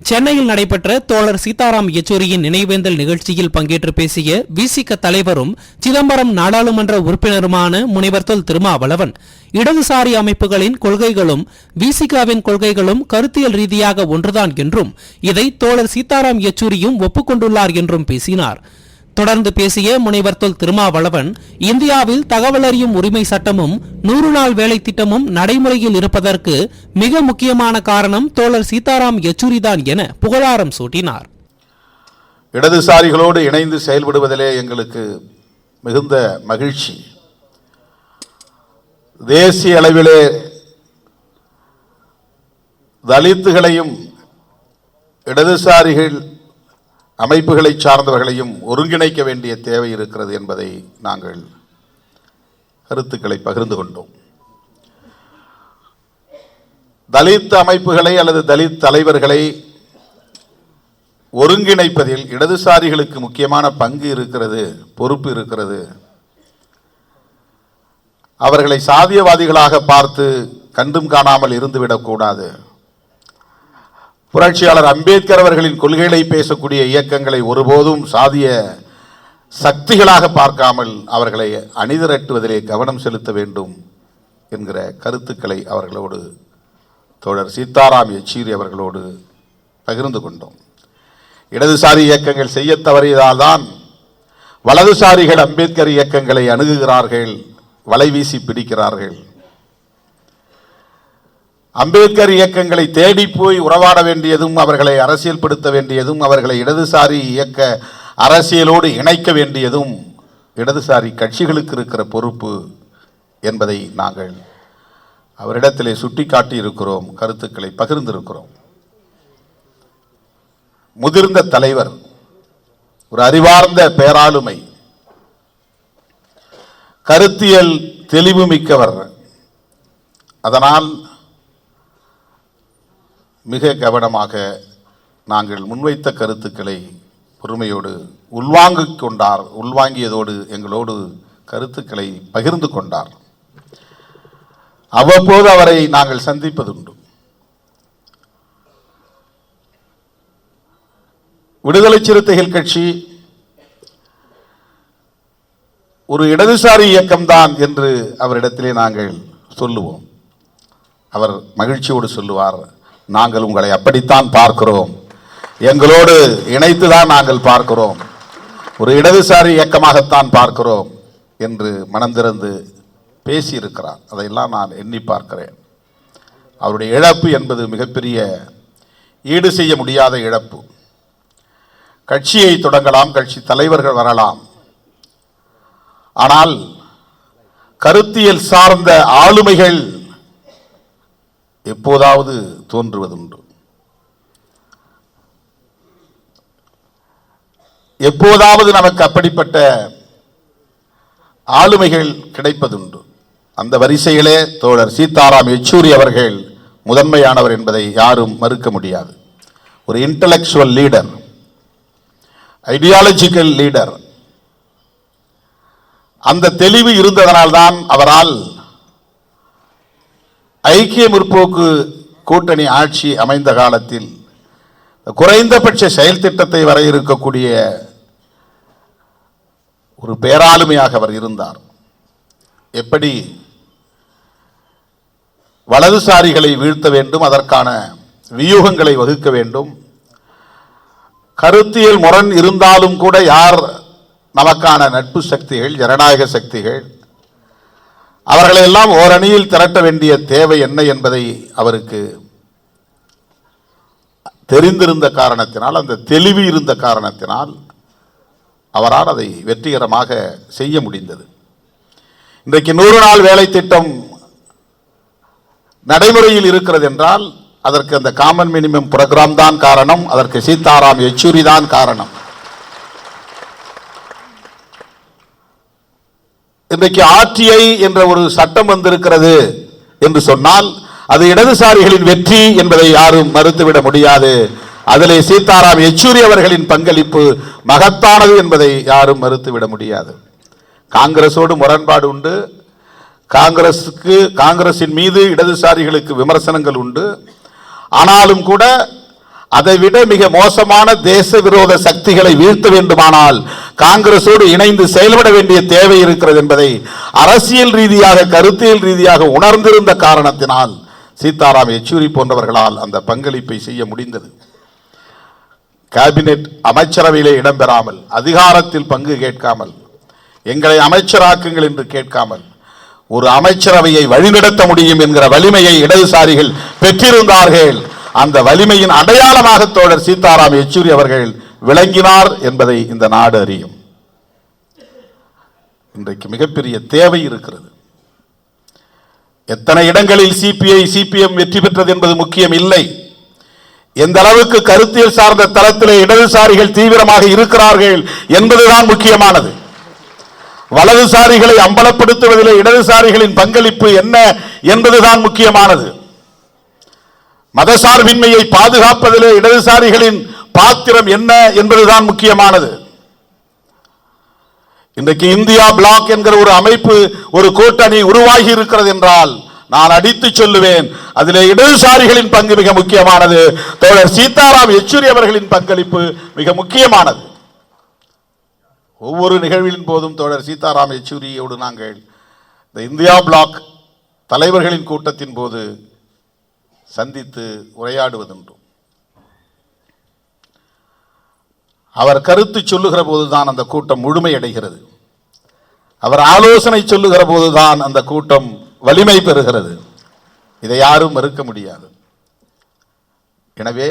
சென்னையில் நடைபெற்ற தோழர் சீதாராம் யெச்சூரியின் நினைவேந்தல் நிகழ்ச்சியில் பங்கேற்று பேசிய விசிக தலைவரும் சிதம்பரம் நாடாளுமன்ற உறுப்பினருமான முனைவர் தொல் திருமாவளவன் இடதுசாரி அமைப்புகளின் கொள்கைகளும் விசிகாவின் கொள்கைகளும் கருத்தியல் ரீதியாக ஒன்றுதான் என்றும் இதை தோழர் சீதாராம் யெச்சூரியும் ஒப்புக்கொண்டுள்ளார் என்றும் பேசினார். தொடர்ந்து பேசிய முனைவர் தொல் திருமாவளவன் இந்தியாவில் தகவல் அறியும் உரிமை சட்டமும் நூறு நாள் வேலை திட்டமும் நடைமுறையில் இருப்பதற்கு மிக முக்கியமான காரணம் தோழர் சீதாராம் யெச்சூரிதான் என புகழாரம் சூட்டினார். இடதுசாரிகளோடு இணைந்து செயல்படுவதிலே எங்களுக்கு மிகுந்த மகிழ்ச்சி. தேசிய அளவிலே தலித்துகளையும் இடதுசாரிகள் அமைப்புகளை சார்ந்தவர்களையும் ஒருங்கிணைக்க வேண்டிய தேவை இருக்கிறது என்பதை நாங்கள் கருத்துக்களை பகிர்ந்து கொண்டோம். தலித் அமைப்புகளை அல்லது தலித் தலைவர்களை ஒருங்கிணைப்பதில் இடதுசாரிகளுக்கு முக்கியமான பங்கு இருக்கிறது பொறுப்பு இருக்கிறது. அவர்களை சாதியவாதிகளாக பார்த்து கண்டும் காணாமல் இருந்துவிடக்கூடாது புரட்சியாளர் அம்பேத்கர் அவர்களின் கொள்கைகளை பேசக்கூடிய இயக்கங்களை ஒருபோதும் சாதிய சக்திகளாக பார்க்காமல் அவர்களை அணிதிரட்டுவதிலே கவனம் செலுத்த வேண்டும் என்கிற கருத்துக்களை அவர்களோடு தோழர் சீதாராம் யெச்சூரி அவர்களோடு பகிர்ந்து கொண்டோம். இடதுசாரி இயக்கங்கள் செய்ய தவறியதால்தான் வலதுசாரிகள் அம்பேத்கர் இயக்கங்களை அணுகுகிறார்கள் வலை வீசி பிடிக்கிறார்கள். அம்பேத்கர் இயக்கங்களை தேடி போய் உறவாட வேண்டியதும் அவர்களை அரசியல்படுத்த வேண்டியதும் அவர்களை இடதுசாரி இயக்க அரசியலோடு இணைக்க வேண்டியதும் இடதுசாரி கட்சிகளுக்கு இருக்கிற பொறுப்பு என்பதை நாங்கள் அவரிடத்திலே சுட்டிக்காட்டி இருக்கிறோம் கருத்துக்களை பகிர்ந்திருக்கிறோம். முதிர்ந்த தலைவர் ஒரு அறிவார்ந்த பேராளுமை கருத்தியல் தெளிவு மிக்கவர். அதனால் மிக கவனமாக நாங்கள் முன்வைத்த கருத்துக்களை பொறுமையோடு உள்வாங்கிக் கொண்டார் உள்வாங்கியதோடு எங்களோடு கருத்துக்களை பகிர்ந்து கொண்டார். அவ்வப்போது அவரை நாங்கள் சந்திப்பதுண்டு. விடுதலை சிறுத்தைகள் கட்சி ஒரு இடதுசாரி இயக்கம்தான் என்று அவரிடத்திலே நாங்கள் சொல்லுவோம். அவர் மகிழ்ச்சியோடு சொல்லுவார். நாங்கள் உங்களை அப்படித்தான் பார்க்கிறோம். எங்களோடு இணைத்துதான் நாங்கள் பார்க்கிறோம். ஒரு இடதுசாரி இயக்கமாகத்தான் பார்க்கிறோம் என்று மனந்திறந்து பேசியிருக்கிறார். அதையெல்லாம் நான் எண்ணி பார்க்கிறேன். அவருடைய இழப்பு என்பது மிகப்பெரிய ஈடு செய்ய முடியாத இழப்பு. கட்சியை தொடங்கலாம் கட்சி தலைவர்கள் வரலாம். ஆனால் கருத்தியல் சார்ந்த ஆளுமைகள் எப்போதாவது தோன்றுவதுண்டு. எப்போதாவது நமக்கு அப்படிப்பட்ட ஆளுமைகள் கிடைப்பதுண்டு. அந்த வரிசையிலே தோழர் சீதாராம் யெச்சூரி அவர்கள் முதன்மையானவர் என்பதை யாரும் மறுக்க முடியாது. ஒரு இன்டலெக்சுவல் லீடர் ஐடியாலஜிக்கல் லீடர் அந்த தெளிவு இருந்ததனால்தான் அவரால் ஐக்கிய முற்போக்கு கூட்டணி ஆட்சி அமைந்த காலத்தில் குறைந்தபட்ச செயல் திட்டத்தை வரையறுக்கக்கூடிய ஒரு பேராளுமையாக அவர் இருந்தார். எப்படி வலதுசாரிகளை வீழ்த்த வேண்டும் அதற்கான வியூகங்களை வகுக்க வேண்டும். கருத்தியல் முரண் இருந்தாலும் கூட யார் நமக்கான நட்பு சக்திகள் ஜனநாயக சக்திகள் அவர்களை எல்லாம் ஓரணியில் திரட்ட வேண்டிய தேவை என்ன என்பதை அவருக்கு தெரிந்திருந்த காரணத்தினால் அந்த தெளிவு இருந்த காரணத்தினால் அவரால் அதை வெற்றிகரமாக செய்ய முடிந்தது. இன்றைக்கு நூறு நாள் வேலை திட்டம் நடைமுறையில் இருக்கிறது என்றால் அதற்கு அந்த காமன் மினிமம் புரோகிராம் தான் காரணம் அதற்கு சீதாராம் யெச்சூரி தான் காரணம். இன்றைக்கு ஆர்டிஐ என்ற ஒரு சட்டம் வந்திருக்கிறது என்று சொன்னால் அது இடதுசாரிகளின் வெற்றி என்பதை யாரும் மறுத்துவிட முடியாது. அதிலே சீதாராம் யெச்சூரி அவர்களின் பங்களிப்பு மகத்தானது என்பதை யாரும் மறுத்துவிட முடியாது. காங்கிரஸோடு முரண்பாடு உண்டு. காங்கிரஸுக்கு காங்கிரஸின் மீது இடதுசாரிகளுக்கு விமர்சனங்கள் உண்டு. ஆனாலும் கூட அதைவிட மிக மோசமான தேச விரோத சக்திகளை வீழ்த்த வேண்டுமானால் காங்கிரசோடு இணைந்து செயல்பட வேண்டிய தேவை இருக்கிறது என்பதை அரசியல் ரீதியாக கருத்தியல் ரீதியாக உணர்ந்திருந்த காரணத்தினால் சீதாராம் யெச்சூரி போன்றவர்களால் அந்த பங்களிப்பை செய்ய முடிந்தது. கேபினெட் அமைச்சரவையிலே இடம்பெறாமல் அதிகாரத்தில் பங்கு கேட்காமல் எங்களை அமைச்சராக்குங்கள் என்று கேட்காமல் ஒரு அமைச்சரவையை வழிநடத்த முடியும் என்கிற வலிமையை இடதுசாரிகள் பெற்றிருந்தார்கள். அந்த வலிமையின் அடையாளமாக தோழர் சீதாராம் யெச்சூரி அவர்கள் விளங்கினார் என்பதை இந்த நாடு அறியும். இன்றைக்கு மிகப்பெரிய தேவை இருக்கிறது. எத்தனை இடங்களில் சிபிஐ சிபிஎம் வெற்றி பெற்றது என்பது முக்கியம் இல்லை. எந்த அளவுக்கு கருத்தியல் சார்ந்த தளத்திலே இடதுசாரிகள் தீவிரமாக இருக்கிறார்கள் என்பதுதான் முக்கியமானது. வலதுசாரிகளை அம்பலப்படுத்துவதிலே இடதுசாரிகளின் பங்களிப்பு என்ன என்பதுதான் முக்கியமானது. மதசார்பின்மையை பாதுகாப்பதிலே இடதுசாரிகளின் பாத்திரம் என்ன என்பதுதான் முக்கியமானது. இன்றைக்கு இந்தியா பிளாக் என்கிற ஒரு அமைப்பு ஒரு கூட்டணி உருவாகி இருக்கிறது என்றால் நான் அடித்து சொல்லுவேன் அதிலே இடதுசாரிகளின் பங்கு மிக முக்கியமானது. தோழர் சீதாராம் யெச்சூரி அவர்களின் பங்களிப்பு மிக முக்கியமானது. ஒவ்வொரு நிகழ்வின் போதும் தோழர் சீதாராம் யெச்சூரியோடு நாங்கள் இந்த இந்தியா பிளாக் தலைவர்களின் கூட்டத்தின் போது சந்தித்து உரையாடுவதுண்டு. அவர் கருத்து சொல்லுகிற போதுதான் அந்த கூட்டம் முழுமையடைகிறது. அவர் ஆலோசனை சொல்லுகிற போதுதான் அந்த கூட்டம் வலிமை பெறுகிறது. இதை யாரும் மறுக்க முடியாது. எனவே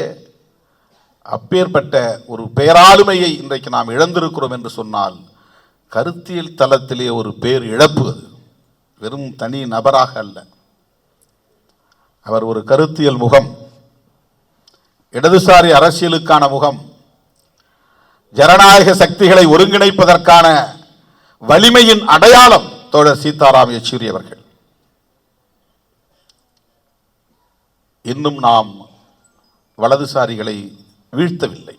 அப்பேற்பட்ட ஒரு பேராளுமையை இன்றைக்கு நாம் இழந்திருக்கிறோம் என்று சொன்னால் கருத்தியல் தளத்திலே ஒரு பேர் இழப்பு அது. வெறும் தனி நபராக அல்ல. அவர் ஒரு கருத்தியல் முகம் இடதுசாரி அரசியலுக்கான முகம் ஜனநாயக சக்திகளை ஒருங்கிணைப்பதற்கான வலிமையின் அடையாளம் தோழர் சீதாராம் யெச்சூரி அவர்கள். இன்னும் நாம் வலதுசாரிகளை வீழ்த்தவில்லை.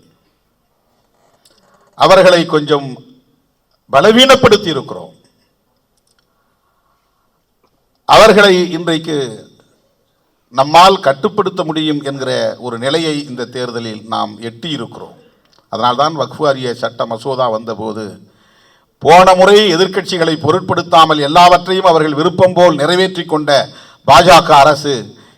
அவர்களை கொஞ்சம் பலவீனப்படுத்தி இருக்கிறோம் அவர்களை இன்றைக்கு நம்மால் கட்டுப்படுத்த முடியும் என்கிற ஒரு நிலையை இந்த தேர்தலில் நாம் எட்டியிருக்கிறோம். அதனால்தான் வக்ஃபு வாரிய சட்ட மசோதா வந்தபோது போன முறை எதிர்க்கட்சிகளை பொருட்படுத்தாமல் எல்லாவற்றையும் அவர்கள் விருப்பம் போல் நிறைவேற்றி கொண்ட பாஜக அரசு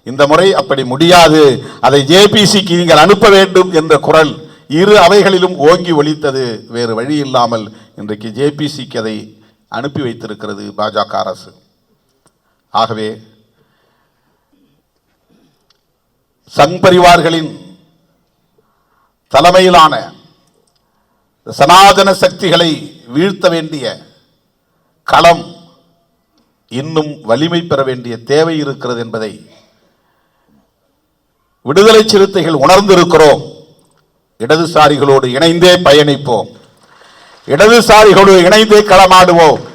இந்த முறை அப்படி முடியாது. அதை ஜேபிசிக்கு நீங்கள் அனுப்ப வேண்டும் என்ற குரல் இரு அவைகளிலும் ஓங்கி ஒழித்தது வேறு வழி இல்லாமல் இன்றைக்கு ஜேபிசிக்கு அதை அனுப்பி வைத்திருக்கிறது பாஜக அரசு. ஆகவே சங் பரிவார்களின் தலைமையிலான சனாதன சக்திகளை வீழ்த்த வேண்டிய களம் இன்னும் வலிமை பெற வேண்டிய தேவை இருக்கிறது என்பதை விடுதலை சிறுத்தைகள் உணர்ந்திருக்கிறோம். இடதுசாரிகளோடு இணைந்தே பயணிப்போம். இடதுசாரிகளோடு இணைந்தே களமாடுவோம்.